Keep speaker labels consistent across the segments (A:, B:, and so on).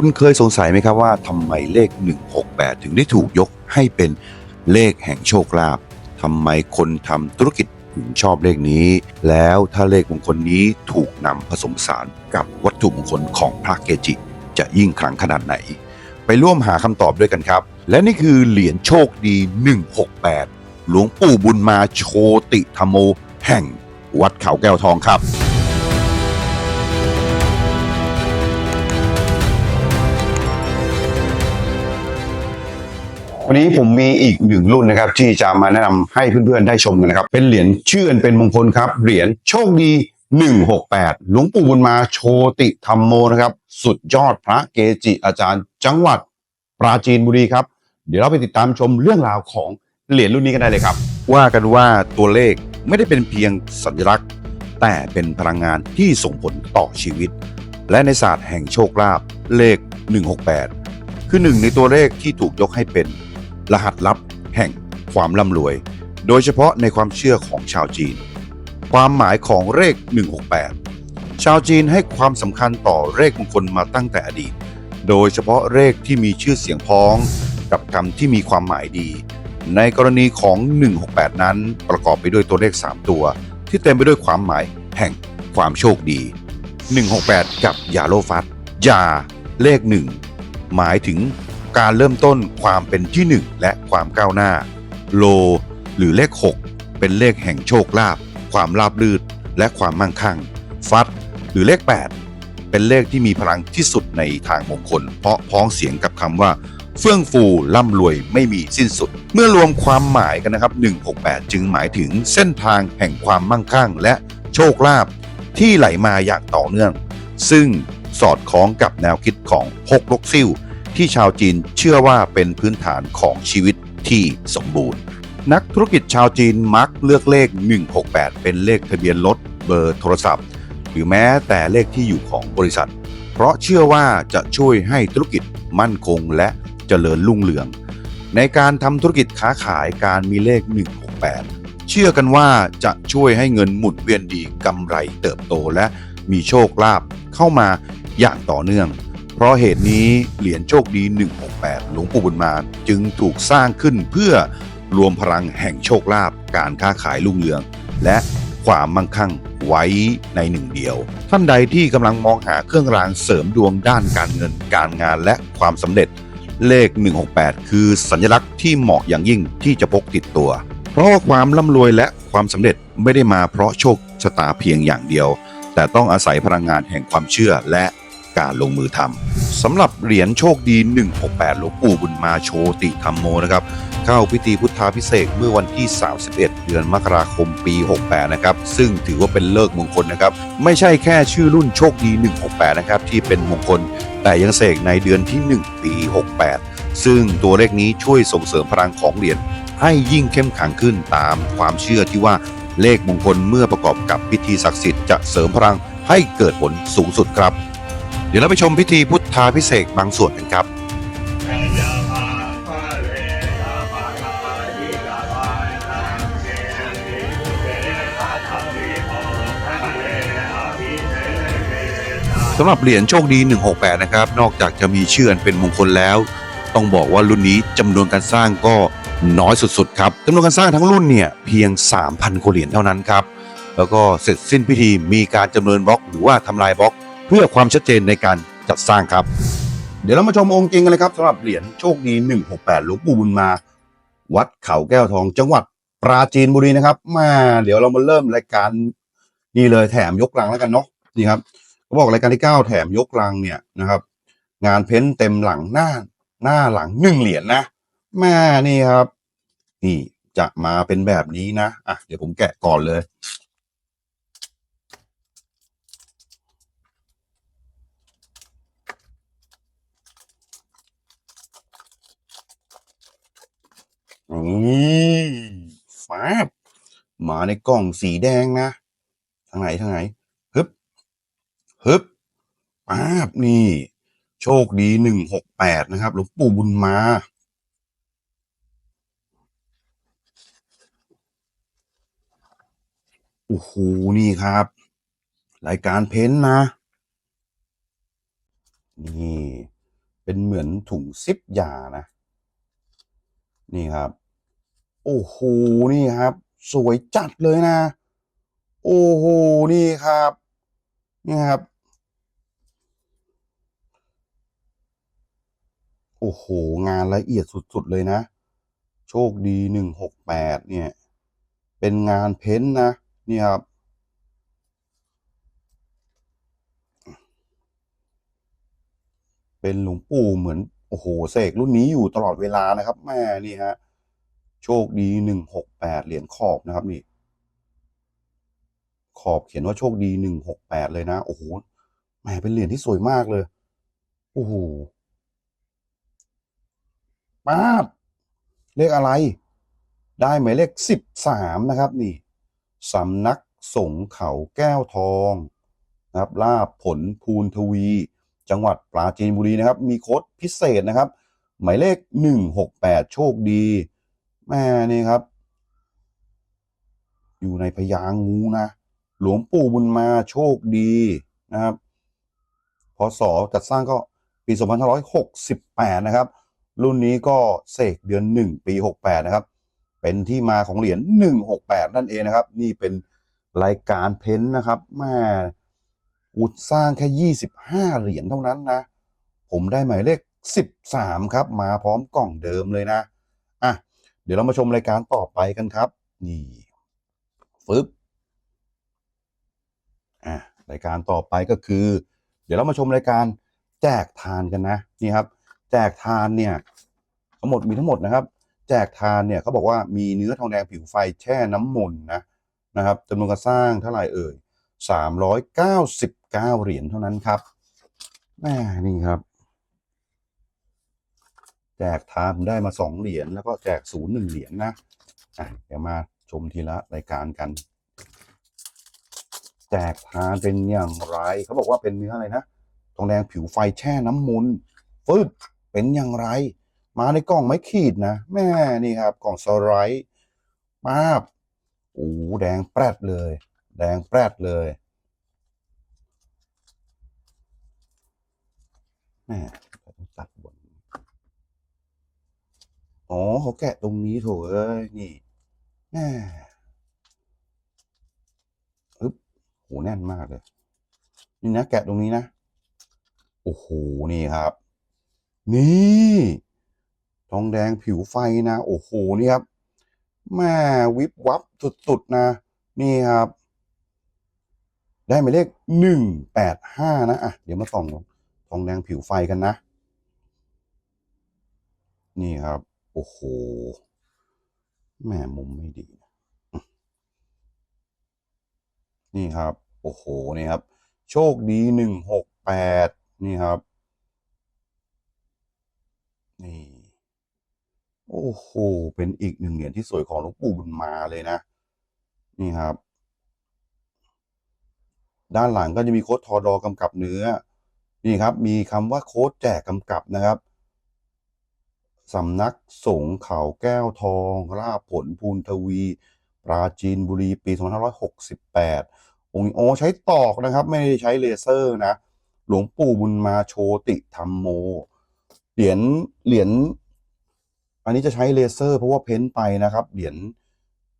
A: คุณเคยสงสัยไหมครับว่าทำไมเลข 168 ถึงได้ถูกยกให้เป็นเลขแห่งโชคลาภทำไมคนทำธุรกิจถึงชอบเลขนี้ แล้วถ้าเลขมงคลนี้ถูกนำผสมสานกับวัตถุมงคลของพระเกจิ จะยิ่งขลังขนาดไหน ไปร่วมหาคำตอบด้วยกันครับ และนี่คือเหรียญโชคดี 168 หลวงปู่บุญมาโชติธรรมโม แห่งวัดเขาแก้วทองครับ วันนี้ผมมีอีกหนึ่งรุ่นนะครับที่จะมาแนะนำให้เพื่อนๆได้ชมกันนะครับ เป็นเหรียญชื่อันเป็นมงคลครับ เหรียญโชคดี 168 หลวงปู่บุญมาโชติธรรมโมนะครับ สุดยอดพระเกจิอาจารย์ จังหวัดปราจีนบุรีครับ เดี๋ยวเราไปติดตามชมเรื่องราวของเหรียญรุ่นนี้กันได้เลยครับ ว่ากันว่าตัวเลขไม่ได้เป็นเพียงสัญลักษณ์ แต่เป็นพลังงานที่ส่งผลต่อชีวิต และในศาสตร์แห่งโชคลาภเลข 168 คือหนึ่งในตัวเลขที่ถูกยกให้เป็น รหัสลับแห่งความร่ำรวย โดยเฉพาะในความเชื่อของชาวจีน ความหมายของเลข 168 ชาวจีนให้ความสำคัญต่อเลขมงคลมาตั้งแต่อดีต โดยเฉพาะเลขที่มีชื่อเสียงพ้อง กับคำที่มีความหมายดี ในกรณีของ 168 นั้นประกอบไปด้วยตัวเลข 3 ตัว ที่เต็มไปด้วยความหมายแห่งความโชคดี 168 กับยาโลฟัสยาเลข 1 หมายถึง การเริ่มต้นความเป็นที่ 1 และความก้าวหน้า โล หรือเลข 6 เป็นเลขแห่งโชคลาภความราบรื่นและความมั่งคั่ง ฟัด หรือเลข 8 เป็นเลขที่มีพลังที่สุดในทางมงคล เพราะพ้องเสียงกับคำว่า เฟื่องฟูร่ำรวยไม่มีสิ้นสุด เมื่อรวมความหมายกันนะครับ 168 จึงหมายถึงเส้นทางแห่งความมั่งคั่ง และโชคลาภที่ไหลมาอย่างต่อเนื่อง ซึ่งสอดคล้องกับแนวคิดของฮกลกซิ่ว ที่ชาวจีนเชื่อว่าเป็นพื้นฐานของชีวิตที่สมบูรณ์ นักธุรกิจชาวจีนมักเลือกเลข 168 เป็นเลขทะเบียนรถเบอร์โทรศัพท์ หรือแม้แต่เลขที่อยู่ของบริษัท เพราะเชื่อว่าจะช่วยให้ธุรกิจมั่นคงและเจริญรุ่งเรือง ในการทำธุรกิจค้าขายการมีเลข 168 เชื่อกันว่าจะช่วยให้เงินหมุนเวียนดีกำไรเติบโตและมีโชคลาภเข้ามาอย่างต่อเนื่อง เพราะเหตุนี้เหรียญโชคดี 168 หลวงปู่บุญมาจึงถูกสร้างขึ้นเพื่อรวมพลังแห่งโชคลาภการค้าขายรุ่งเรือง และความมั่งคั่งไว้ในหนึ่งเดียว ท่านใดที่กำลังมองหาเครื่องรางเสริมดวงด้านการเงินการงานและความสำเร็จ เลข 168 คือสัญลักษณ์ที่เหมาะอย่างยิ่งที่จะพกติดตัว เพราะาความร่ำรวยและความสำเร็จไม่ได้มาเพราะโชคชะตาเพียงอย่างเดียว แต่ต้องอาศัยพลังงานแห่งความเชื่อและ การลงมือทำสำหรับเหรียญโชคดี 168 หลวงปู่บุญมาโชติธรรมโมนะครับเข้าพิธีพุทธาพิเศษเมื่อวันที่ 31 เดือนมกราคมปี 68 นะครับ ซึ่งถือว่าเป็นเลิกมงคลนะครับ ไม่ใช่แค่ชื่อรุ่นโชคดี 168 นะครับ ที่เป็นมงคล แต่ยังเสกในเดือนที่ 1 ปี 68 ซึ่งตัวเลขนี้ช่วยส่งเสริมพลังของเหรียญให้ยิ่งเข้มขังขึ้นตามความเชื่อที่ว่าเลขมงคลเมื่อประกอบกับพิธีศักดิ์สิทธิ์จะเสริมพลังให้เกิดผลสูงสุดครับ เดี๋ยวเราไปชมพิธีพุทธาพิเศษกบางส่วนกันครับ สำหรับเหรียญโชคดี 168 นะครับ นอกจากจะมีชื่ออันเป็นมงคลแล้ว ต้องบอกว่ารุ่นนี้จำนวนการสร้างก็น้อยสุดๆครับจำนวนการสร้างทั้งรุ่นเนี่ยเพียง 3,000กว่าเหรียญเท่านั้นครับ แล้วก็เสร็จสิ้นพิธีมีการจำเริญบล็อกหรือว่าทำลายบล็อก เพื่อความชัดเจนในการจัดสร้างครับ เดี๋ยวเรามาชมองค์จริงกันเลยครับสำหรับเหรียญโชคดี 168หลวงปู่บุญมา วัดเขาแก้วทองจังหวัดปราจีนบุรีนะครับมาเดี๋ยวเรามาเริ่มรายการนี่เลยแถมยกลังแล้วกันเนาะนี่ครับเขาบอกรายการที่ 9 แถมยกลังเนี่ยนะครับ งานเพ้นเต็มหลังหน้าหน้าหลังหนึ่งเหรียญนะแม่นี่ครับ นี่จะมาเป็นแบบนี้นะอะเดี๋ยวผมแกะก่อนเลย นี่ฟาบมาในกล่องสีแดงนะทางไหนทางไหนฮึบฮึบป๊าบนี่ โชคดีหนึ่งหกแปดนะครับหลวงปู่บุญมาโอ้โหนี่ครับ รายการเพ้นนะ นี่ เป็นเหมือนถุงซิปยานะ นี่ครับ โอ้โหนี่ครับ สวยจัดเลยนะ โอ้โหนี่ครับ นี่ครับ โอ้โห งานละเอียดสุดๆเลยนะ โชคดีหนึ่งหกแปดเนี่ย เป็นงานเพ้นนะ นี่ครับเป็นหลวงปู่เหมือน โอ้โหเสกรุ่นนี้อยู่ตลอดเวลานะครับแม่นี่ฮะโชคดีหนึ่งหกแปดเหรียญขอบนะครับนี่ ขอบเขียนว่าโชคดีหนึ่งหกแปดเลยนะโอ้โหแหมเป็นเหรียญที่สวยมากเลยโอ้โหป้าบเลขอะไร ได้หมายเลขสิบสามนะครับ นี่สำนักสงฆ์เขาแก้วทองนะครับลาบผลภูนทวี จังหวัดปราจีนบุรีนะครับ มีโค้ดพิเศษนะครับ หมายเลขหนึ่งหกแปดโชคดีแม่นี่ครับ อยู่ในพญางงูนะ หลวงปู่บุญมาโชคดีนะครับพศจัดสร้างก็ปี 2568 นะครับ รุ่นนี้ก็เสกเดือน 1 ปี 68 นะครับ เป็นที่มาของเหรียญ168 นั่นเองนะครับ นี่เป็นรายการเพ้นท์นะครับแม่ อุดสร้างแค่ 25 เหรียญเท่านั้นนะ ผมได้หมายเลข 13 ครับ มาพร้อมกล่องเดิมเลยนะอะเดี๋ยวเรามาชมรายการต่อไปกันครับ นี่ฟึบอะรายการต่อไปก็คือ เดี๋ยวเรามาชมรายการแจกทานกันนะนี่ครับ แจกทานเนี่ยทั้งหมดมีทั้งหมดนะครับ แจกทานเนี่ยเขาบอกว่ามีเนื้อทองแดงผิวไฟแช่น้ำมนต์นะนะครับจำนวนการสร้างเท่าไหร่เอ่ย สามร้อยเก้าสิบเก้าเหรียญเท่านั้นครับแม่นี่ครับแจกทามได้มาสองเหรียญแล้วก็แจกศูนย์หนึ่งเหรียญนะอะเดี๋ยวมาชมทีละรายการกัน แจกทานเป็นอย่างไรเขาบอกว่าเป็นเนื้ออะไรนะทองแดงผิวไฟแช่น้ำมนต์ฟึบเป็นอย่างไร มาในกล่องไม้ขีดนะ แม่นี่ครับกล่องสไลด์ป้าบโอ้แดงแปรดเลย แดงแปรดเลยแม่ต้องตัดบนอ๋อเขาแกะตรงนี้โถเอ้ยนี่แม่อึ๊บโหแน่นมากเลย นี่นะแกะตรงนี้นะ โอ้โห นี่ครับ นี่ทองแดงผิวไฟนะ โอ้โห นี่ครับแม่วิบวับสุด ๆ นะ นี่ครับ ได้หมายเลขหนึ่งแปดห้านะอะเดี๋ยวมาส่องทองแดงผิวไฟกันนะ นี่ครับ โอ้โหแม่มุมไม่ดี นี่ครับ โอ้โห นี่ครับ โชคดีหนึ่งหกแปดนี่ครับ นี่ โอ้โห เป็นอีกหนึ่งเหรียญที่สวยของหลวงปู่บุญมาเลยนะ นี่ครับ ด้านหลังก็จะมีโค้ดทอดอกำกับเนื้อ นี่ครับ มีคำว่าโค้ดแจกกำกับนะครับสำนักสงฆ์เขาแก้วทองราผลภูนทวี ปราจีนบุรีปี 2568 องค์โอใช้ตอกนะครับ ไม่ได้ใช้เลเซอร์นะ หลวงปู่บุญมาโชติธรรมโม เหรียญเหรียญอันนี้จะใช้เลเซอร์เพราะว่าเพ้นท์ไปนะครับ เหรียญ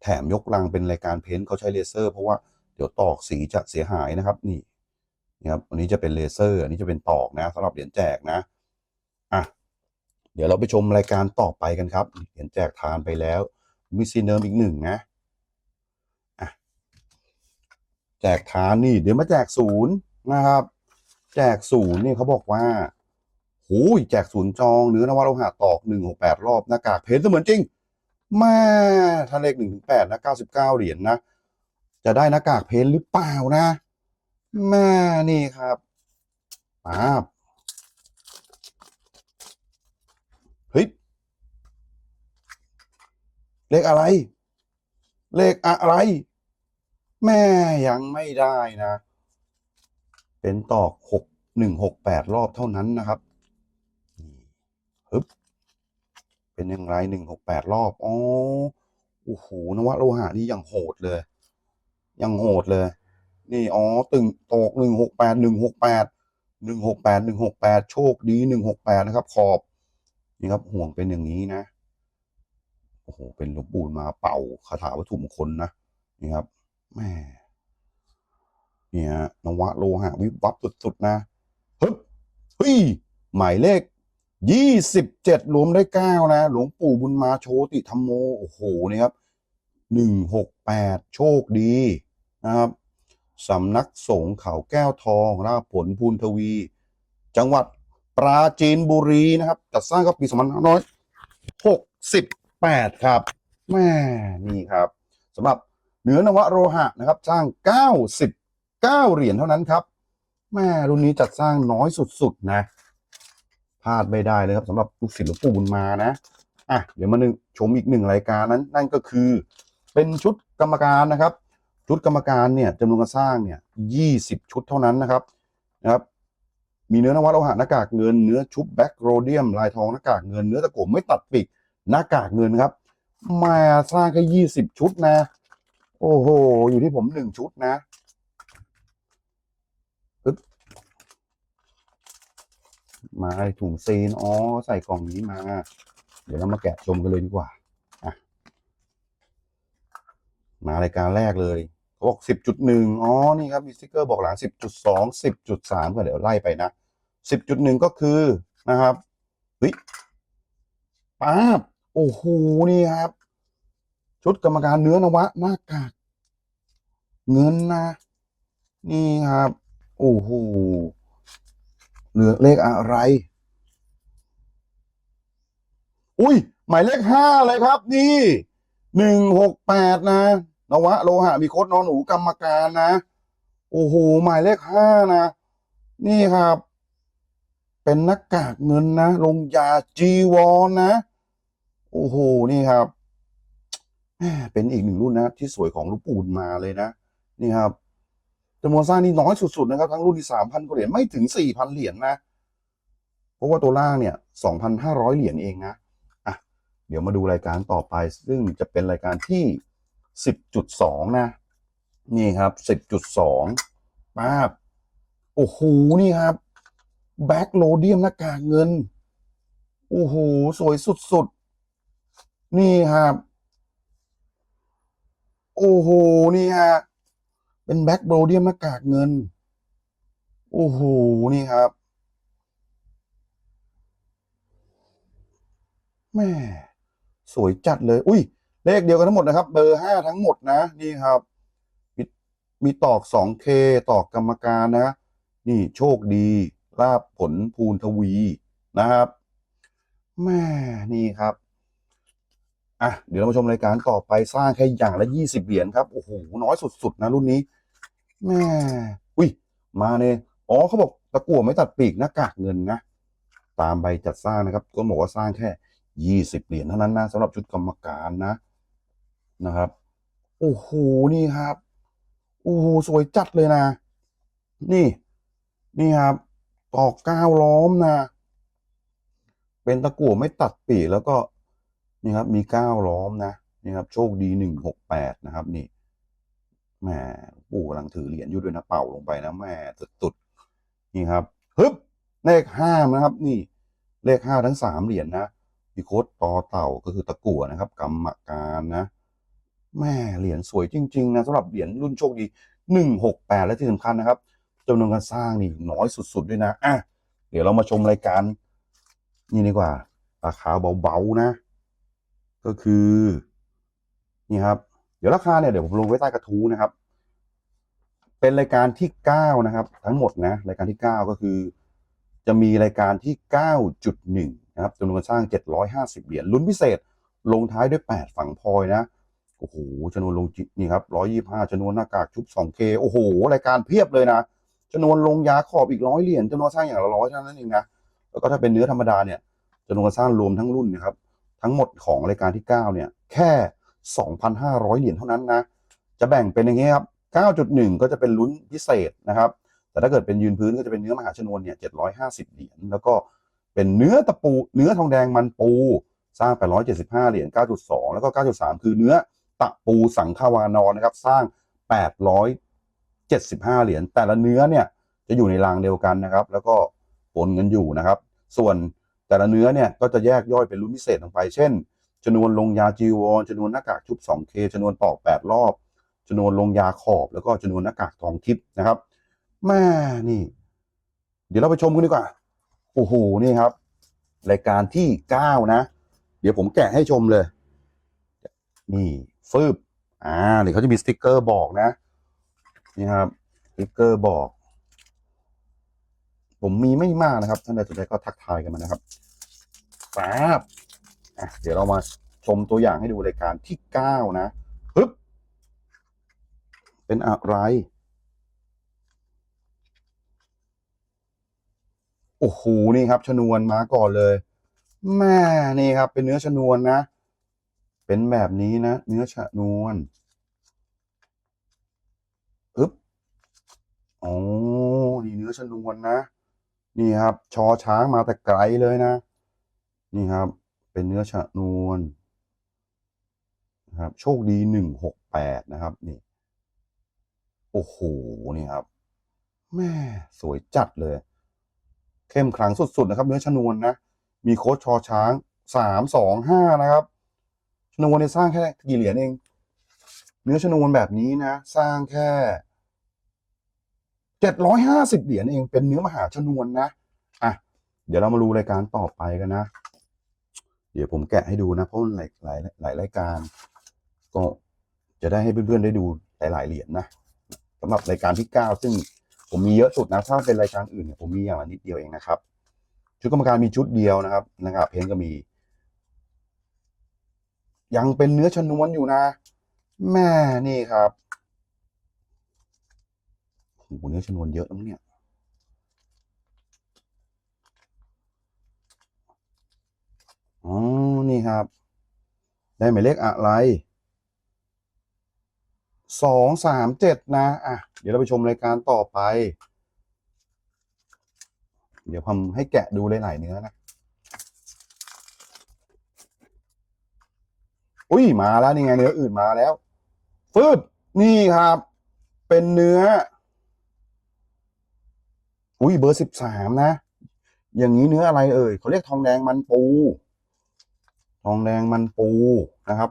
A: แถมยกลังเป็นรายการเพ้นท์เขาใช้เลเซอร์เพราะว่า เดี๋ยวตอกสีจะเสียหายนะครับ นี่นี่ครับอันนี้จะเป็นเลเซอร์ อันนี้จะเป็นตอกนะสำหรับเหรียญแจกนะอะเดี๋ยวเราไปชมรายการต่อไปกันครับ เหรียญแจกทานไปแล้วมีซีเนิมอีกหนึ่งนะแจกทานนี่ เดี๋ยวมาแจกศูนย์นะครับ แจกศูนย์เนี่ยเขาบอกว่าหูยแจกศูนย์จองเนื้อนวโลหะตอกหนึ่งหกแปดรอบหน้ากากเพชรเสมือนจริงแม่ถ้าเลขหนึ่งถึงแปดนะเก้าสิบเก้าเหรียญนะ จะได้หน้ากากเพชรหรือเปล่านะแม่นี่ครับป้าบเฮ้ย เลขอะไร เลขอะไร แม่ยังไม่ได้นะ เป็นตอกหกหนึ่งหกแปดรอบเท่านั้นนะครับฮึบเป็นอย่างไรหนึ่งหกแปดรอบ อ๋อ โอ้โห นวโลหะนี่ยังโหดเลย ยังโหดเลย นี่อ๋อตึงตกหนึ่งหกแปดหนึ่งหกแปดหนึ่งหกแปดหนึ่งหกแปดโชคดีหนึ่งหกแปดนะครับ ขอบนี่ครับห่วงเป็นอย่างนี้นะโอ้โหเป็นหลวงปู่มาเป่าคาถาวัตถุมงคลนะนี่ครับแม่เนี่ยนวะโลหะวิบวับสุดๆนะฮึบเฮ้ยหมายเลขยี่สิบเจ็ดรวมได้เก้านะ หลวงปู่บุญมาโชติธรรมโม โอ้โหนี่ครับหนึ่งหกแปดโชคดี นะครับสำนักสงฆ์เขาแก้วทองราผลพูนทวี จังหวัดปราจีนบุรีนะครับจัดสร้างก็ปีสองพันห้าร้อยหกสิบแปดครับแม่นี่ครับสำหรับเหนือนวโรหะนะครับสร้างเก้าสิบเก้าเหรียญเท่านั้นครับแม่รุ่นนี้จัดสร้างน้อยสุดๆนะพลาดไม่ได้เลยครับสำหรับลูกศิษย์หลวงปู่บุญมานะอะเดี๋ยวมาหนึ่งชมอีกหนึ่งรายการนั้น นั่นก็คือ เป็นชุดกรรมการนะครับ ชุดกรรมการเนี่ยจำนวนการสร้างเนี่ยยี่สิบชุดเท่านั้นนะครับนะครับ มีเนื้อนวัตโลหะหน้ากากเงินเนื้อชุบแบ็กโรเดียมลายทองหน้ากากเงินเนื้อตะกั่วไม่ตัดปีกหน้ากากเงินครับ มาสร้างแค่ยี่สิบชุดนะ โอ้โห อยู่ที่ผมหนึ่งชุดนะปึ๊บมาถุงซีนอ๋อใส่กล่องนี้มา เดี๋ยวเรามาแกะชมกันเลยดีกว่าอะมารายการแรกเลย เขาบอกสิบจุดหนึ่งอ๋อ นี่ครับ มีสติ๊กเกอร์บอกหลังสิบจุดสองสิบจุดสามก็เดี๋ยวไล่ไปนะสิบจุดหนึ่งก็คือนะครับเฮ้ยป๊าบโอ้โห นี่ครับ ชุดกรรมการเนื้อนวะหน้ากากเงินนะ นี่ครับ โอ้โห เหลือเลขอะไร อุ้ย หมายเลขห้าเลยครับ นี่หนึ่งหกแปดนะ นวะโลหะมีโคดนอนหนูกรรมการนะ โอ้โหหมายเลขห้านะ นี่ครับ เป็นหน้ากากเงินนะลงยาจีวรนนะ โอ้โหนี่ครับ เป็นอีกหนึ่งรุ่นนะ ที่สวยของลูกปูนมาเลยนะ นี่ครับจำนวนสร้างนี่น้อยสุดๆนะครับ ทั้งรุ่นที่สามพันกว่าเหรียญไม่ถึงสี่พันเหรียญนะเพราะว่าตัวล่างเนี่ยสองพันห้าร้อยเหรียญเองนะอะเดี๋ยวมาดูรายการต่อไป ซึ่งจะเป็นรายการที่ สิบจุดสองนะ นี่ครับสิบจุดสองป้าบโอ้โห นี่ครับ แบ็กโลเดียมหน้ากากเงิน โอ้โห สวยสุดๆ นี่ครับ โอ้โห นี่ฮะ เป็นแบ็กโลเดียมหน้ากากเงิน โอ้โห นี่ครับแม่สวยจัดเลย อุ้ย เลขเดียวกันทั้งหมดนะครับ เบอร์ห้าทั้งหมดนะนี่ครับมีมีตอก 2K ตอกกรรมการนะ นี่โชคดีลาบผลภูนทวีนะครับแม่นี่ครับอะเดี๋ยวเรามาชมรายการต่อไปสร้างแค่อย่างละยี่สิบเหรียญครับโอ้โหน้อยสุดๆนะรุ่นนี้แม่อุ้ยมาเนี่ยอ๋อเขาบอกตะกั่วไม่ตัดปีกหน้ากากเงินนะตามใบจัดสร้างนะครับ ก็บอกว่าสร้างแค่ยี่สิบเหรียญเท่านั้นนะสำหรับชุดกรรมการนะ นะครับโอ้โหนี่ครับโอ้โหสวยจัดเลยนะ นี่ นี่ครับตอกก้าวล้อมนะ เป็นตะกั่วไม่ตัดปีแล้วก็นี่ครับ มีก้าวล้อมนะนี่ครับ โชคดีหนึ่งหกแปดนะครับ นี่แหมปู่กำลังถือเหรียญอยู่ด้วยนะเป่าลงไปนะแหม่ตุดๆนี่ครับฮึบเลขห้านะครับ นี่เลขห้าทั้งสามเหรียญนะมีโค้ดต่อเต่าก็คือตะกั่วนะครับกรรมการนะ แม่เหรียญสวยจริงๆนะสำหรับเหรียญรุ่นโชคดีหนึ่งหกแปดและที่สำคัญนะครับจำนวนการสร้างนี่น้อยสุดๆด้วยนะอะเดี๋ยวเรามาชมรายการ นี่ดีกว่า ราคาเบาๆนะ ก็คือ นี่ครับ เดี๋ยวราคาเนี่ยเดี๋ยวผมลงไว้ใต้กระทู้นะครับ เป็นรายการที่เก้านะครับ ทั้งหมดนะ รายการที่เก้าก็คือ จะมีรายการที่เก้าจุดหนึ่งนะครับจำนวนการสร้างเจ็ดร้อยห้าสิบเหรียญลุ้นพิเศษ ลงท้ายด้วยแปดฝั่งพลอยนะ โอ้โหจำนวนลงจินี่ครับร้อยยี่ห้าจำนวนหน้ากากชุบสองเคโอ้โหรายการเพียบเลยนะจำนวนลงยาขอบอีกร้อยเหรียญจำนวนสร้างอย่างละร้อยเท่านั้นเองนะแล้วก็ถ้าเป็นเนื้อธรรมดาเนี่ยจำนวนสร้างรวมทั้งรุ่นนะครับ ทั้งหมดของรายการที่ 9 เนี่ย แค่ 2,500 เหรียญเท่านั้นนะ จะแบ่งเป็นอย่างนี้ครับ 9.1 ก็จะเป็นลุ้นพิเศษนะครับ แต่ถ้าเกิดเป็นยืนพื้นก็จะเป็นเนื้อมหาชนวนเนี่ย 750 เหรียญแล้วก็เป็นเนื้อตะปู เนื้อทองแดงมันปูสร้าง875 เหรียญ 9.2 แล้วก็ 9.3 คือเนื้อ ตะปูสังขาวานอนนะครับ สร้าง 875 เหรียญแต่ละเนื้อเนี่ยจะอยู่ในรางเดียวกันนะครับ แล้วก็ปนกันอยู่นะครับ ส่วนแต่ละเนื้อเนี่ยก็จะแยกย่อยเป็นรุ่นพิเศษลงไป เช่นชนวนลงยาจีวรชนวนหน้ากากชุบ 2K ชนวนตอก8รอบชนวนลงยาขอบ แล้วก็ชนวนหน้ากากทองทิพย์นะครับแม่นี่ เดี๋ยวเราไปชมกันดีกว่า โอ้โหนี่ครับ รายการที่เก้านะ เดี๋ยวผมแกะให้ชมเลย นี่ ฟืบอ่าเดี๋ยวเขาจะมีสติกเกอร์บอกนะ นี่ครับสติกเกอร์บอก ผมมีไม่มากนะครับท่านใดสนใจก็ทักทายกันมานะครับป๊าบอะเดี๋ยวเรามาชมตัวอย่างให้ดูรายการที่เก้านะปึ๊บเป็นอะไร โอ้โหนี่ครับ ชนวนมาก่อนเลยแม่นี่ครับ เป็นเนื้อชนวนนะ เป็นแบบนี้นะ เนื้อชะนวนอึ๊บอ๋อนี่เนื้อชะนวนนะ นี่ครับ ชอช้างมาแต่ไกลเลยนะ นี่ครับ เป็นเนื้อชะนวนนะครับ โชคดีหนึ่งหกแปดนะครับ นี่ โอ้โห นี่ครับ แม่สวยจัดเลย เข้มขลังสุดๆนะครับ เนื้อชนวนนะ มีโค้ดชอช้างสามสองห้านะครับ ชนวนเนี่ยสร้างแค่กี่เหรียญเอง เนื้อชนวนแบบนี้นะ สร้างแค่เจ็ดร้อยห้าสิบเหรียญเองเป็นเนื้อมหาชนวนนะอะเดี๋ยวเรามาดูรายการต่อไปกันนะ เดี๋ยวผมแกะให้ดูนะเพราะหลายหลายหลายรายการ ก็จะได้ให้เพื่อนๆได้ดูหลาย ๆ เหรียญนะสำหรับรายการที่เก้าซึ่งผมมีเยอะสุดนะ ถ้าเป็นรายการอื่นเนี่ยผมมีอย่างละนิดเดียวเองนะครับ ชุดกรรมการมีชุดเดียวนะครับนะครับ เพนก็มี ยังเป็นเนื้อชนวนอยู่นะ แม่นี่ครับโอ้โหเนื้อชนวนเยอะนะเนี่ยอ๋อนี่ครับ ได้หมายเลขอะไรสองสามเจ็ดนะ อะ เดี๋ยวเราไปชมรายการต่อไป เดี๋ยวผมให้แกะดูหลายๆเนื้อนะ อุ้ยมาแล้วนี่ไงเนื้ออื่นมาแล้วฟืบนี่ครับ เป็นเนื้อ อุ้ยเบอร์สิบสามนะ อย่างนี้เนื้ออะไรเอ่ยเขาเรียกทองแดงมันปู ทองแดงมันปูนะครับ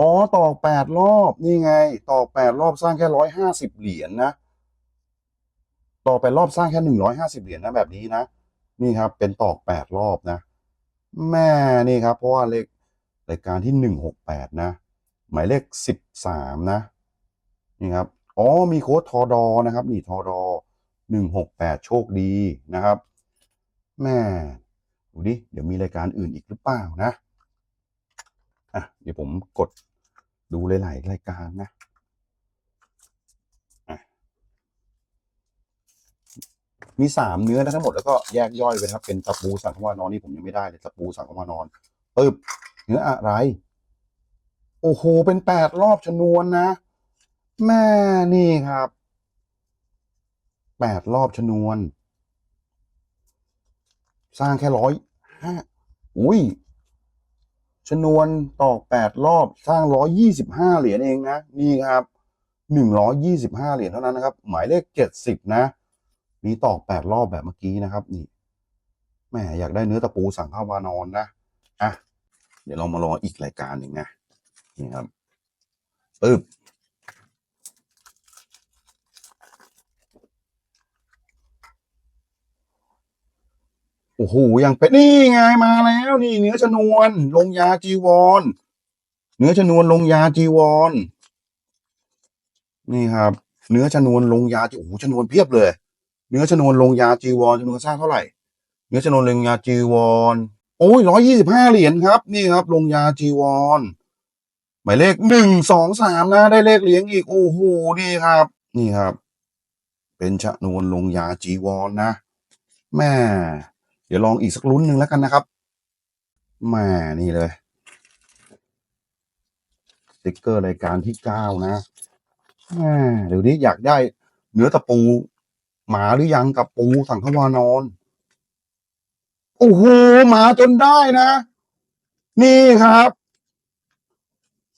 A: อ๋อตอกแปดรอบนี่ไงตอกแปดรอบสร้างแค่ร้อยห้าสิบเหรียญนะตอกแปดรอบสร้างแค่หนึ่งร้อยห้าสิบเหรียญนะแบบนี้นะนี่ครับ เป็นตอกแปดรอบนะ แม่นี่ครับ เพราะว่าเลข รายการที่หนึ่งหกแปดนะ หมายเลขสิบสามนะ นี่ครับ อ๋อ มีโค้ดทอดอนะครับ นี่ทอดอหนึ่งหกแปดโชคดีนะครับ แม่ดูดิ เดี๋ยวมีรายการอื่นอีกหรือเปล่านะ อะ เดี๋ยวผมกดดูหลาย ๆ รายการนะอะมีสามเนื้อนะทั้งหมดแล้วก็แยกย่อยไปนะครับเป็นตะปูสังขวานอนนี่ผมยังไม่ได้เลยตะปูสังขวานอนปึ๊บเนื้ออะไร โอ้โห เป็นแปดรอบชนวนนะ แม่นี่ครับแปดรอบชนวน สร้างแค่ร้อยห้าอุ้ยชนวนตอกแปดรอบสร้างร้อยยี่สิบห้าเหรียญเองนะนี่ครับหนึ่งร้อยยี่สิบห้าเหรียญเท่านั้นนะครับ หมายเลขเจ็ดสิบนะ มีตอกแปดรอบแบบเมื่อกี้นะครับ นี่แหมอยากได้เนื้อตะปูสั่งข้าววานอนนะอะ เดี๋ยวเรามารออีกรายการหนึ่งนะนี่ครับปึ๊บโอ้โหยังเป็นนี่ไงมาแล้วนี่ เนื้อชนวน ลงยาจีวร เนื้อชนวนลงยาจีวร นี่ครับ เนื้อชนวนลงยาจีโอ้โหชนวนเพียบเลย เนื้อชนวนลงยาจีวรจำนวนสร้างเท่าไหร่ เนื้อชนวนลงยาจีวร โอ้ยร้อยยี่สิบห้าเหรียญครับ นี่ครับ ลงยาจีวรหมายเลขหนึ่งสองสามนะ ได้เลขเหรียญอีก โอ้โหนี่ครับ นี่ครับ เป็นชะนวนลงยาจีวรนะแม่เดี๋ยวลองอีกสักลุ้นหนึ่งแล้วกันนะครับแม่นี่เลยสติ๊กเกอร์รายการที่เก้านะแม่เดี๋ยวนี้อยากได้เนื้อตะปู หมาหรือยังกับปูสังขวานอน โอ้โหหมาจนได้นะ นี่ครับ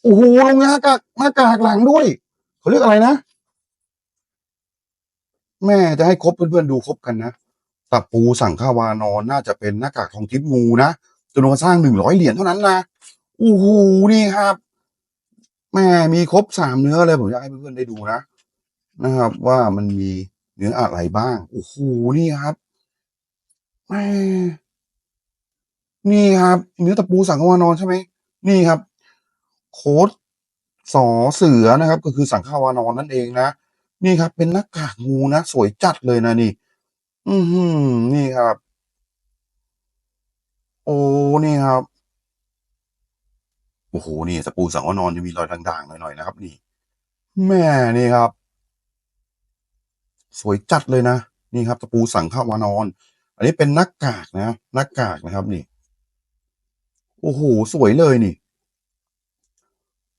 A: โอ้โหลงหน้ากากหน้ากากหลังด้วยเขาเรียกอะไรนะแม่จะให้ครบเพื่อนๆดูครบกันนะตะปูสั่งข้าวานอนน่าจะเป็นหน้ากากทองทิพย์งูนะจำนวนสร้างหนึ่งร้อยเหรียญเท่านั้นนะโอ้โหนี่ครับแม่มีครบสามเนื้อเลยผมอยากให้เพื่อนๆได้ดูนะนะครับ ว่ามันมีเนื้ออะไรบ้างโอ้โหนี่ครับแม่ นี่ครับเนื้อตะปูสังขวานอนใช่ไหมนี่ครับ โค้ดสอเสือนะครับ ก็คือสังขวานอนนั่นเองนะนี่ครับ เป็นหน้ากากงูนะสวยจัดเลยนะนี่ อือหือนี่ครับ โอ้นี่ครับโอ้โหนี่ตะปูสังขวานอนจะมีรอยด่างๆหน่อยๆนะครับ นี่ แม่นี่ครับ สวยจัดเลยนะนี่ครับตะปูสังขวานอน อันนี้เป็นหน้ากากนะหน้ากากนะครับนี่ โอ้โห สวยเลยนี่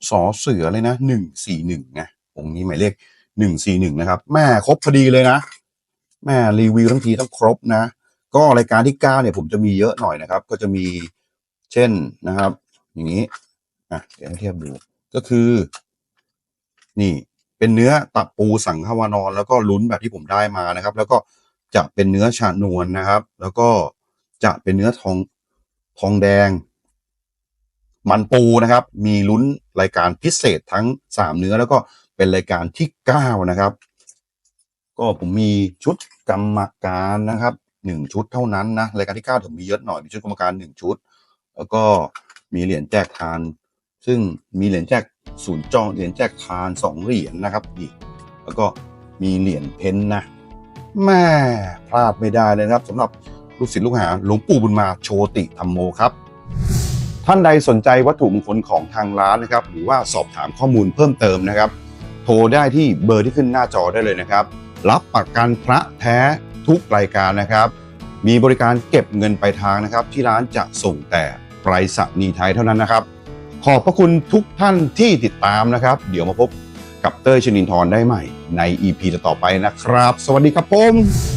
A: สอเสือเลยนะหนึ่งสี่หนึ่งนะองค์นี้หมายเลขหนึ่งสี่หนึ่งนะครับ แม่ครบพอดีเลยนะ แม่รีวิวทั้งทีต้องครบนะ ก็รายการที่เก้าเนี่ยผมจะมีเยอะหน่อยนะครับ ก็จะมีเช่นนะครับ อย่างนี้อะเดี๋ยวเทียบดู ก็คือ นี่เป็นเนื้อตับปูสังขวานอนแล้วก็ลุ้นแบบที่ผมได้มานะครับ แล้วก็จะเป็นเนื้อชานวลนะครับ แล้วก็จะเป็นเนื้อทองทองแดง มันปูนะครับ มีลุ้นรายการพิเศษทั้งสามเนื้อแล้วก็เป็นรายการที่เก้านะครับ ก็ผมมีชุดกรรมการนะครับหนึ่งชุดเท่านั้นนะรายการที่เก้าผมมีเยอะหน่อยมีชุดกรรมการหนึ่งชุด แล้วก็มีเหรียญแจกทาน ซึ่งมีเหรียญแจกศูนย์จองเหรียญแจกทานสองเหรียญนะครับนี่แล้วก็มีเหรียญเพนนะแม่พลาดไม่ได้เลยนะครับสำหรับลูกศิษย์ลูกหาหลวงปู่บุญมาโชติธรรมโมครับ ท่านใดสนใจวัตถุมงคลของทางร้านนะครับ หรือว่าสอบถามข้อมูลเพิ่มเติมนะครับ โทรได้ที่เบอร์ที่ขึ้นหน้าจอได้เลยนะครับ รับประกันพระแท้ทุกรายการนะครับ มีบริการเก็บเงินปลายทางนะครับ ที่ร้านจะส่งแต่ไปรษณีย์ไทยเท่านั้นนะครับ ขอบพระคุณทุกท่านที่ติดตามนะครับ เดี๋ยวมาพบกับเต้ยชนินทร์ได้ใหม่ใน EP ต่อไปนะครับ สวัสดีครับผม